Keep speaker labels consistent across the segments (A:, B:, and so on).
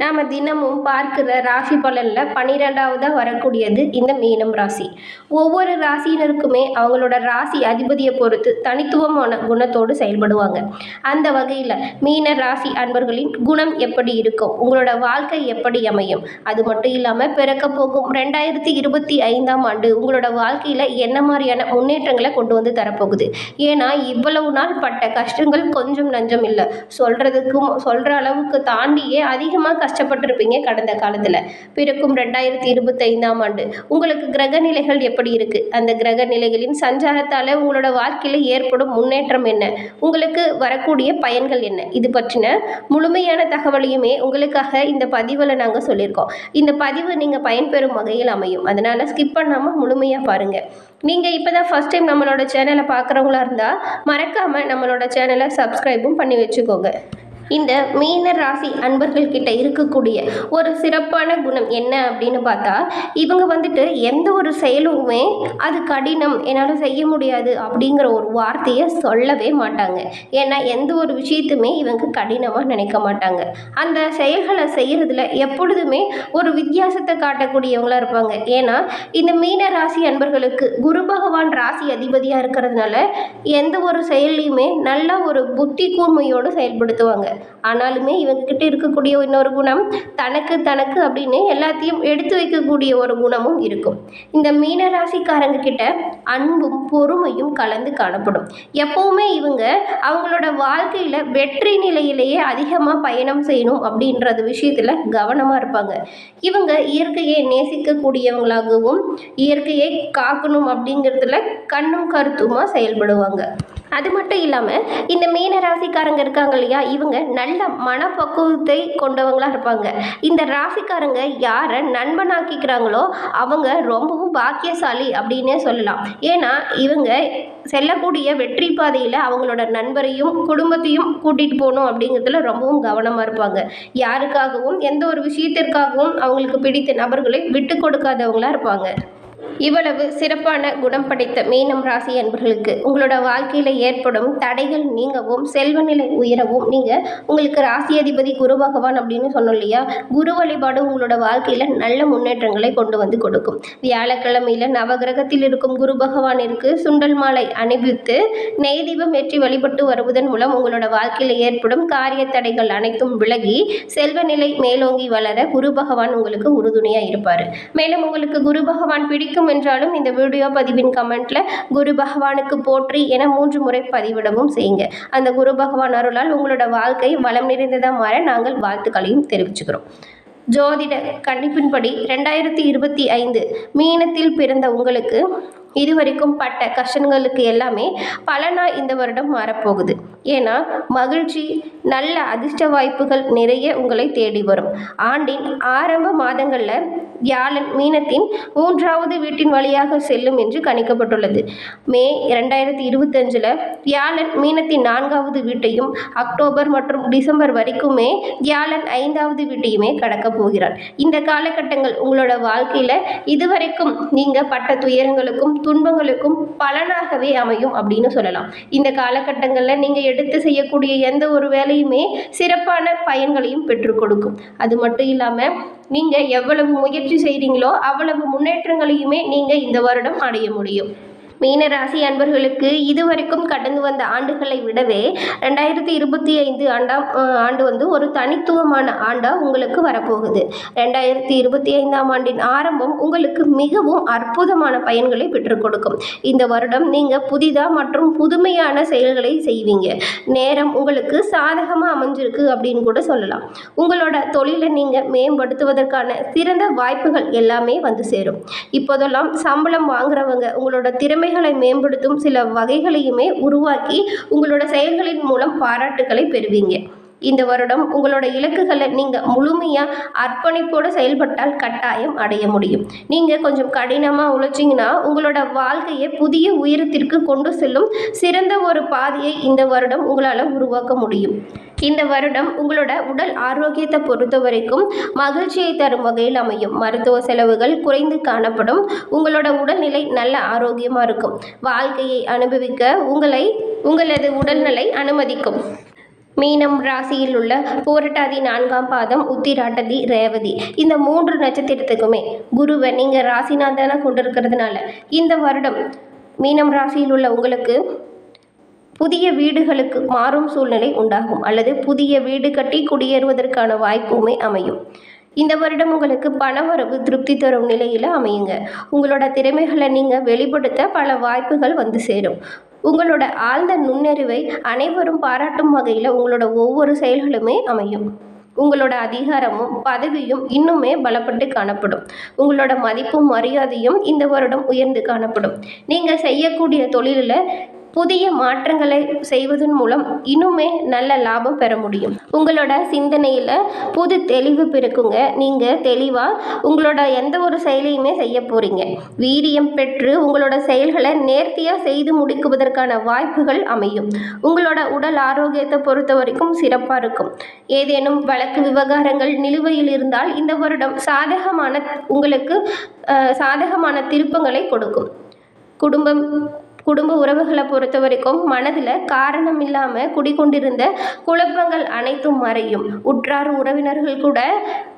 A: நாம் தினமும் பார்க்குற ராசி பலனில் பன்னிரெண்டாவதாக வரக்கூடியது இந்த மீனம் ராசி. ஒவ்வொரு ராசியினருக்குமே அவங்களோட ராசி அதிபதியை பொறுத்து தனித்துவமான குணத்தோடு செயல்படுவாங்க. அந்த வகையில் மீன ராசி அன்பர்களின் குணம் எப்படி இருக்கும்? உங்களோட வாழ்க்கை எப்படி அமையும்? அது மட்டும் இல்லாமல் பிறக்க போகும் ரெண்டாயிரத்தி இருபத்தி ஐந்தாம் ஆண்டு உங்களோட வாழ்க்கையில் என்ன மாதிரியான முன்னேற்றங்களை கொண்டு வந்து தரப்போகுது? ஏன்னா இவ்வளவு நாள் பட்ட கஷ்டங்கள் கொஞ்சம் நஞ்சம் இல்லை. சொல்கிறதுக்கும் சொல்கிற அளவுக்கு தாண்டியே அதிகமாக கஷ்டப்பட்டிருப்பீங்க கடந்த காலத்தில். பிறக்கும் ரெண்டாயிரத்தி இருபத்தைந்தாம் ஆண்டு. உங்களுக்கு கிரக நிலைகள் எப்படி இருக்குது அந்த கிரக நிலைகளின் சஞ்சாரத்தால் உங்களோட வாழ்க்கையில் ஏற்படும் முன்னேற்றம் என்ன? உங்களுக்கு வரக்கூடிய பயன்கள் என்ன? இது பற்றின முழுமையான தகவலையுமே உங்களுக்காக இந்த பதிவில் நாங்கள் சொல்லியிருக்கோம். இந்த பதிவு நீங்கள் பயன்பெறும் வகையில் அமையும். அதனால் ஸ்கிப் பண்ணாமல் முழுமையாக பாருங்கள் நீங்கள் இப்போ தான் ஃபஸ்ட் டைம் நம்மளோட சேனலை பார்க்குறவங்களா இருந்தால் மறக்காமல் நம்மளோட சேனலை சப்ஸ்கிரைபும் பண்ணி வச்சுக்கோங்க. இந்த மீன ராசி அன்பர்கள் கிட்ட இருக்கக்கூடிய ஒரு சிறப்பான குணம் என்ன அப்படின்னு பார்த்தா இவங்க வந்துட்டு எந்த ஒரு செயலுமே அது கடினம் என்னால் செய்ய முடியாது அப்படிங்கிற ஒரு வார்த்தையை சொல்லவே மாட்டாங்க. ஏன்னா எந்த ஒரு விஷயத்துமே இவங்க கடினமாக நினைக்க மாட்டாங்க. அந்த செயல்களை செய்கிறதுல எப்பொழுதுமே ஒரு வித்தியாசத்தை காட்டக்கூடியவங்களா இருப்பாங்க. ஏன்னா இந்த மீன ராசி அன்பர்களுக்கு குரு பகவான் ராசி அதிபதியாக இருக்கிறதுனால எந்த ஒரு செயல்லையுமே நல்ல ஒரு புத்தி கூர்மையோடு செயல்படுத்துவாங்க. ஆனாலுமே இவங்ககிட்ட இருக்கக்கூடிய இன்னொரு குணம் தனக்கு தனக்கு அப்படின்னு எல்லாத்தையும் எடுத்து வைக்கக்கூடிய ஒரு குணமும் இருக்கும். இந்த மீன ராசிக்காரங்க கிட்ட அன்பும் பொறுமையும் கலந்து காணப்படும். எப்பவுமே இவங்க அவங்களோட வாழ்க்கையில் வெற்றி நிலையிலேயே அதிகமாக பயணம் செய்யணும் அப்படின்றது விஷயத்தில் கவனமாக இருப்பாங்க. இவங்க இயற்கையை நேசிக்கக்கூடியவங்களாகவும் இயற்கையை காக்கணும் அப்படிங்கிறதுல கண்ணும் கருத்துமாக செயல்படுவாங்க. அது மட்டும் இல்லாமல் இந்த மீன ராசிக்காரங்க இருக்காங்க இல்லையா இவங்க நல்ல மனப்பக்குவத்தை கொண்டவங்களாக இருப்பாங்க. இந்த ராசிக்காரங்க யாரை நண்பனாக்கிக்கிறாங்களோ அவங்க ரொம்பவும் பாக்கியசாலி அப்படின்னே சொல்லலாம். ஏன்னா இவங்க செல்லக்கூடிய வெற்றி பாதையில் அவங்களோட நண்பரையும் குடும்பத்தையும் கூட்டிகிட்டு போகணும் அப்படிங்கிறதுல ரொம்பவும் கவனமாக இருப்பாங்க. யாருக்காகவும் எந்த ஒரு விஷயத்திற்காகவும் அவங்களுக்கு பிடித்த நபர்களை விட்டு கொடுக்காதவங்களாக இருப்பாங்க. இவ்வளவு சிறப்பான குணம் படைத்த மீனம் ராசி அன்பர்களுக்கு உங்களோட வாழ்க்கையில் ஏற்படும் தடைகள் நீங்கவும் செல்வ நிலை உயரவும் நீங்கள் உங்களுக்கு ராசி அதிபதி குரு பகவான் அப்படின்னு சொன்னோம் இல்லையா? குரு வழிபாடு உங்களோட வாழ்க்கையில் நல்ல முன்னேற்றங்களை கொண்டு வந்து கொடுக்கும். வியாழக்கிழமையில் நவகிரகத்தில் இருக்கும் குரு பகவானிற்கு சுண்டல் மாலை அணிவித்து நெய் தீபம் ஏற்றி வழிபட்டு வருவதன் மூலம் உங்களோட வாழ்க்கையில் ஏற்படும் காரிய தடைகள் அனைத்தும் விலகி செல்வ நிலை மேலோங்கி வளர குரு பகவான் உங்களுக்கு உறுதுணையாக இருப்பார். மேலும் உங்களுக்கு குரு பகவான் பிடிக்கும் என்றாலும் இந்த வீடியோ பதிவின் கமெண்ட்ல குரு பகவானுக்கு போற்றி என மூன்று முறை பதிவிடவும் செய்யுங்க. அந்த குரு பகவான் அருளால் உங்களோட வாழ்க்கை வளம் நிறைந்ததாக மாற நாங்கள் வாழ்த்துக்களையும் தெரிவிச்சுக்கிறோம். ஜோதிட கணிப்பின்படி ரெண்டாயிரத்தி இருபத்தி ஐந்து மீனத்தில் பிறந்த உங்களுக்கு இதுவரைக்கும் பட்ட கஷ்டங்களுக்கு எல்லாமே பலனாக இந்த வருடம் மாறப்போகுது. ஏன்னா மகிழ்ச்சி நல்ல அதிர்ஷ்ட வாய்ப்புகள் நிறைய உங்களை தேடி வரும். ஆண்டின் ஆரம்ப மாதங்களில் வியாழன் மீனத்தின் மூன்றாவது வீட்டின் வழியாக செல்லும் என்று கணிக்கப்பட்டுள்ளது. மே இரண்டாயிரத்தி இருபத்தஞ்சில் வியாழன் மீனத்தின் நான்காவது வீட்டையும் அக்டோபர் மற்றும் டிசம்பர் வரைக்குமே வியாழன் ஐந்தாவது வீட்டையுமே கடக்கப் போகிறார். இந்த காலகட்டங்கள் உங்களோட வாழ்க்கையில் இதுவரைக்கும் நீங்கள் பட்ட துயரங்களுக்கும் துன்பங்களுக்கும் பலனாகவே அமையும் அப்படின்னு சொல்லலாம். இந்த காலகட்டங்களில் நீங்கள் எடுத்து செய்யக்கூடிய எந்த ஒரு வேலையுமே சிறப்பான பயன்களையும் பெற்றுக் கொடுக்கும். அது மட்டும் இல்லாமல் நீங்கள் எவ்வளவு முயற்சி செய்கிறீங்களோ அவ்வளவு முன்னேற்றங்களையுமே நீங்கள் இந்த வருடம் அடைய முடியும். மீன ராசி அன்பர்களுக்கு இதுவரைக்கும் கடந்து வந்த ஆண்டுகளை விடவே ரெண்டாயிரத்தி இருபத்தி ஐந்து ஆண்டாம் ஆண்டு வந்து ஒரு தனித்துவமான ஆண்டாக உங்களுக்கு வரப்போகுது. ரெண்டாயிரத்தி இருபத்தி ஐந்தாம் ஆண்டின் ஆரம்பம் உங்களுக்கு மிகவும் அற்புதமான பயன்களை பெற்றுக் கொடுக்கும். இந்த வருடம் நீங்கள் புதிதாக மற்றும் புதுமையான செயல்களை செய்வீங்க. நேரம் உங்களுக்கு சாதகமாக அமைஞ்சிருக்கு அப்படின்னு கூட சொல்லலாம். உங்களோட தொழிலை நீங்கள் மேம்படுத்துவதற்கான சிறந்த வாய்ப்புகள் எல்லாமே வந்து சேரும். இப்போதெல்லாம் சம்பளம் வாங்குறவங்க உங்களோட திறமை திறமைகளை மேம்படுத்தும் சில வகைகளையுமே உருவாக்கி உங்களோட செயல்களின் மூலம் பாராட்டுக்களை பெறுவீங்க. இந்த வருடம் உங்களோட இலக்குகளை நீங்கள் முழுமையாக அர்ப்பணிப்போடு செயல்பட்டால் கட்டாயம் அடைய முடியும். நீங்கள் கொஞ்சம் கடினமாக உழைச்சிங்கன்னா உங்களோட வாழ்க்கையை புதிய உயரத்திற்கு கொண்டு செல்லும் சிறந்த ஒரு பாதையை இந்த வருடம் உங்களால் உருவாக்க முடியும். இந்த வருடம் உங்களோட உடல் ஆரோக்கியத்தை பொறுத்த வரைக்கும் மகிழ்ச்சியை தரும் வகையில் அமையும். மருத்துவ செலவுகள் குறைந்து காணப்படும். உங்களோட உடல்நிலை நல்ல ஆரோக்கியமாக இருக்கும். வாழ்க்கையை அனுபவிக்க உங்களை உங்களது உடல்நிலை அனுமதிக்கும். மீனம் ராசியில் உள்ள போரட்டாதி நான்காம் பாதம் உத்திராட்டதி ரேவதி. இந்த மூன்று நட்சத்திரத்துக்குமே குருவை நீங்கள் ராசிநாதனை கொண்டிருக்கிறதுனால இந்த வருடம் மீனம் ராசியில் உள்ள உங்களுக்கு புதிய வீடுகளுக்கு மாறும் சூழ்நிலை உண்டாகும். அல்லது புதிய வீடு கட்டி குடியேறுவதற்கான வாய்ப்புமே அமையும். இந்த வருடம் உங்களுக்கு பணவரவு திருப்தி தரும் நிலையில் அமையுங்க. உங்களோட திறமைகளை நீங்கள் வெளிப்படுத்த பல வாய்ப்புகள் வந்து சேரும். உங்களோட ஆழ்ந்த நுண்ணறிவை அனைவரும் பாராட்டும் வகையில் உங்களோட ஒவ்வொரு செயல்களுமே அமையும். உங்களோட அதிகாரமும் பதவியும் இன்னுமே பலப்பட்டு காணப்படும். உங்களோட மதிப்பும் மரியாதையும் இந்த வருடம் உயர்ந்து காணப்படும். நீங்கள் செய்யக்கூடிய தொழிலில் புதிய மாற்றங்களை செய்வதன் மூலம் இன்னுமே நல்ல லாபம் பெற முடியும். உங்களோட சிந்தனையில் புது தெளிவு பிறக்குங்க. நீங்கள் தெளிவாக உங்களோட எந்த ஒரு செயலையுமே செய்ய போகிறீங்க வீரியம் பெற்று உங்களோட செயல்களை நேர்த்தியாக செய்து முடிக்குவதற்கான வாய்ப்புகள் அமையும். உங்களோட உடல் ஆரோக்கியத்தை பொறுத்த வரைக்கும் சிறப்பாக இருக்கும். ஏதேனும் வழக்கு விவகாரங்கள் நிலுவையில் இருந்தால் இந்த வருடம் சாதகமான உங்களுக்கு சாதகமான திருப்பங்களை கொடுக்கும். குடும்பம் குடும்ப உறவுகளை பொறுத்த வரைக்கும் மனதில் காரணம் இல்லாமல் குடிகொண்டிருந்த குழப்பங்கள் அனைத்தும் மறையும். உற்றார் உறவினர்கள் கூட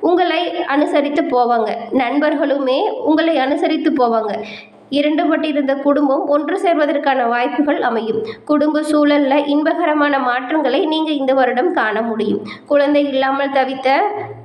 A: உங்களை அனுசரித்து போவாங்க. நண்பர்களுமே உங்களை அனுசரித்து போவாங்க. இரண்டுபட்டிருந்த குடும்பம் ஒன்று சேர்வதற்கான வாய்ப்புகள் அமையும். குடும்ப சூழலில் இன்பகரமான மாற்றங்களை நீங்கள் இந்த வருடம் காண முடியும். குழந்தை இல்லாமல் தவித்த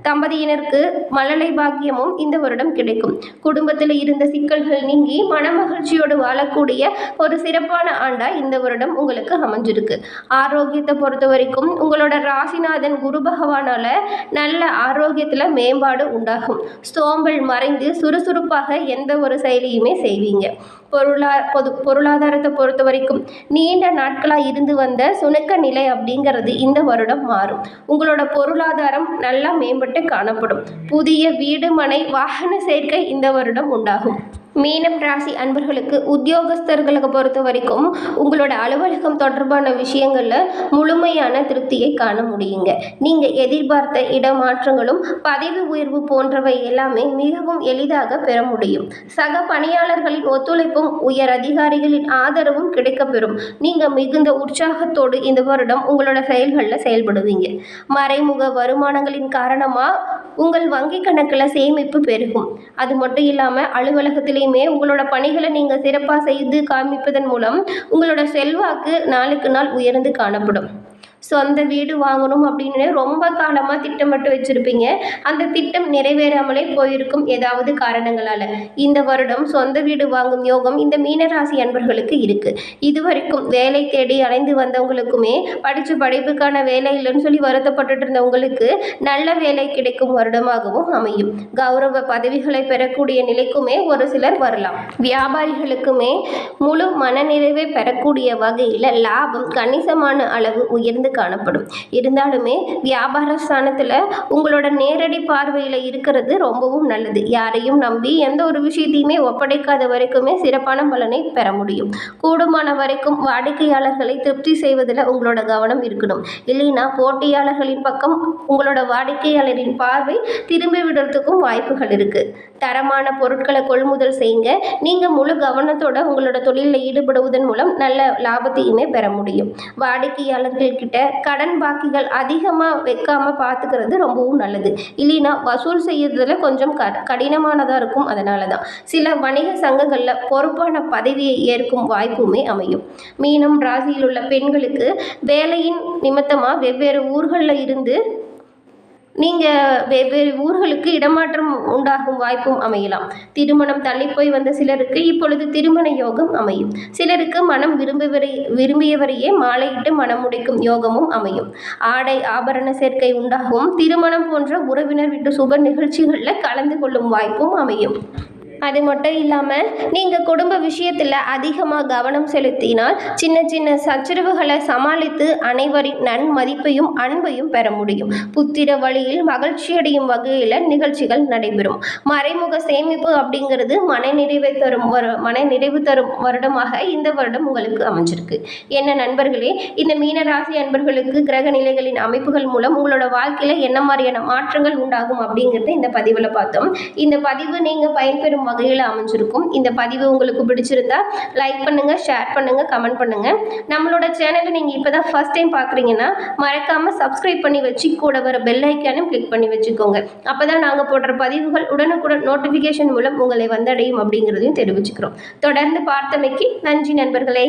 A: தம்பதியினருக்கு மழலை பாக்கியமும் இந்த வருடம் கிடைக்கும். குடும்பத்தில் இருந்த சிக்கல்கள் நீங்கி மனமகிழ்ச்சியோடு வாழக்கூடிய ஒரு சிறப்பான ஆண்டாக இந்த வருடம் உங்களுக்கு அமைஞ்சிருக்கு. ஆரோக்கியத்தை பொறுத்த வரைக்கும் உங்களோட ராசிநாதன் குரு பகவானால நல்ல ஆரோக்கியத்தில் மேம்பாடு உண்டாகும். சோம்பல் மறைந்து சுறுசுறுப்பாக எந்த ஒரு செயலியுமே செய்வீங்க. பொருளா பொது பொருளாதாரத்தை பொறுத்த வரைக்கும் நீண்ட நாட்களாக இருந்து வந்த சுணக்க நிலை அப்படிங்கிறது இந்த வருடம் மாறும். உங்களோட பொருளாதாரம் நல்லா மேம்பட்டு காணப்படும். புதிய வீடு மனை வாகன சேர்க்கை இந்த வருடம் உண்டாகும். மீனம் ராசி அன்பர்களுக்கு உத்தியோகஸ்தர்களுக்கு பொறுத்த வரைக்கும் உங்களோட அலுவலகம் தொடர்பான விஷயங்களில் முழுமையான திருப்தியை காண முடியுங்க. நீங்கள் எதிர்பார்த்த இடமாற்றங்களும் பதவி உயர்வு போன்றவை எல்லாமே மிகவும் எளிதாக பெற முடியும். சக பணியாளர்களின் ஒத்துழைப்பும் உயர் அதிகாரிகளின் ஆதரவும் கிடைக்கப்பெறும். நீங்கள் மிகுந்த உற்சாகத்தோடு இந்த வருடம் உங்களோட செயல்களில் செயல்படுவீங்க. மறைமுக வருமானங்களின் காரணமாக உங்கள் வங்கி கணக்கில் சேமிப்பு பெருகும். அது மட்டும் இல்லாமல் எப்பயுமே உங்களோட பணிகளை நீங்கள் சிறப்பாக செய்து காமிப்பதன் மூலம் உங்களோட செல்வாக்கு நாளுக்கு நாள் உயர்ந்து காணப்படும். சொந்த வீடு வாங்கணும் அப்படின்னு ரொம்ப காலமாக திட்டமிட்டு வச்சுருப்பீங்க. அந்த திட்டம் நிறைவேறாமலே போயிருக்கும் ஏதாவது காரணங்களால். இந்த வருடம் சொந்த வீடு வாங்கும் யோகம் இந்த மீனராசி அன்பர்களுக்கு இருக்குது இதுவரைக்கும் வேலை தேடி அலைந்து வந்தவங்களுக்குமே படித்த படிப்புக்கான வேலை இல்லைன்னு சொல்லி வருத்தப்பட்டுட்டு இருந்தவங்களுக்கு நல்ல வேலை கிடைக்கும் வருடமாகவும் அமையும். கௌரவ பதவிகளை பெறக்கூடிய நிலைக்குமே ஒரு சிலர் வரலாம். வியாபாரிகளுக்குமே முழு மனநிறைவை பெறக்கூடிய வகையில் லாபம் கணிசமான அளவு உயர்ந்து காணப்படும். இருந்தாலுமே வியாபார ஸ்தானத்தில் உங்களோட நேரடி பார்வையில் இருக்கிறது ரொம்பவும் நல்லது. யாரையும் நம்பி எந்த ஒரு விஷயத்தையுமே ஒப்படைக்காத வரைக்குமே சிறப்பான பலனை பெற முடியும். கூடுமான வரைக்கும் வாடிக்கையாளர்களை திருப்தி செய்வதில் உங்களோட கவனம் இருக்கணும். இல்லைன்னா போட்டியாளர்களின் பக்கம் உங்களோட வாடிக்கையாளரின் பார்வை திரும்பி விடுறதுக்கும் வாய்ப்புகள் இருக்குது தரமான பொருட்களை கொள்முதல் செய்யுங்க. நீங்கள் முழு கவனத்தோட உங்களோட தொழிலில் ஈடுபடுவதன் மூலம் நல்ல லாபத்தையுமே பெற முடியும். வாடிக்கையாளர்கள் கிட்ட கடன் பாக்கிகள் அதிகமாக வைக்காமல் பார்த்துக்கிறது ரொம்பவும் நல்லது. இல்லைன்னா வசூல் செய்யறதுல கொஞ்சம் க கடினமானதாக இருக்கும். அதனால தான் சில வணிக சங்கங்களில் பொறுப்பான பதவியை ஏற்கும் வாய்ப்புமே அமையும். மீனம் ராசியில் உள்ள பெண்களுக்கு வேலையின் நிமித்தமாக வெவ்வேறு ஊர்களில் இருந்து நீங்கள் வெவ்வேறு ஊர்களுக்கு இடமாற்றம் உண்டாகும் வாய்ப்பும் அமையலாம். திருமணம் தள்ளி போய் வந்த சிலருக்கு இப்பொழுது திருமண யோகம் அமையும். சிலருக்கு மனம் விரும்புவரை விரும்பியவரையே மாலையிட்டு மனம் யோகமும் அமையும். ஆடை ஆபரண சேர்க்கை உண்டாகும். திருமணம் போன்ற உறவினர் வீட்டு சுப நிகழ்ச்சிகளில் கலந்து கொள்ளும் வாய்ப்பும் அமையும். அது மட்டும் இல்லாமல் நீங்கள் குடும்ப விஷயத்தில் அதிகமாக கவனம் செலுத்தினால் சின்ன சின்ன சச்சரவுகளை சமாளித்து அனைவரின் நன்மதிப்பையும் அன்பையும் பெற முடியும். புத்திர வழியில் மகிழ்ச்சியடையும் வகையில் நிகழ்ச்சிகள் நடைபெறும். மறைமுக சேமிப்பு அப்படிங்கிறது மனநிறைவை தரும் மனநிறைவு தரும் வருடமாக இந்த வருடம் உங்களுக்கு அமைஞ்சிருக்கு. என்ன நண்பர்களே இந்த மீனராசி அன்பர்களுக்கு கிரக நிலைகளின் அமைப்புகள் மூலம் உங்களோட வாழ்க்கையில் என்ன மாதிரியான மாற்றங்கள் உண்டாகும் அப்படிங்கிறத இந்த பதிவில் பார்த்தோம். இந்த பதிவு நீங்கள் பயன்பெறும் வகையில் அமைஞ்சிருக்கும். இந்த பதிவு உங்களுக்கு பிடிச்சிருந்தா லைக் பண்ணுங்கள் ஷேர் பண்ணுங்கள் கமெண்ட் பண்ணுங்கள் நம்மளோட சேனலை நீங்கள் இப்போ தான் ஃபஸ்ட் டைம் பார்க்குறீங்கன்னா மறக்காமல் சப்ஸ்கிரைப் பண்ணி வச்சு கூட வர பெல் ஐக்கானும் கிளிக் பண்ணி வச்சுக்கோங்க. அப்போ தான் நாங்கள் போடுற பதிவுகள் உடனுக்குடன் நோட்டிஃபிகேஷன் மூலம் உங்களை வந்தடையும் அப்படிங்கிறதையும் தெரிவிச்சுக்கிறோம். தொடர்ந்து பார்த்தமைக்கு நன்றி நண்பர்களே.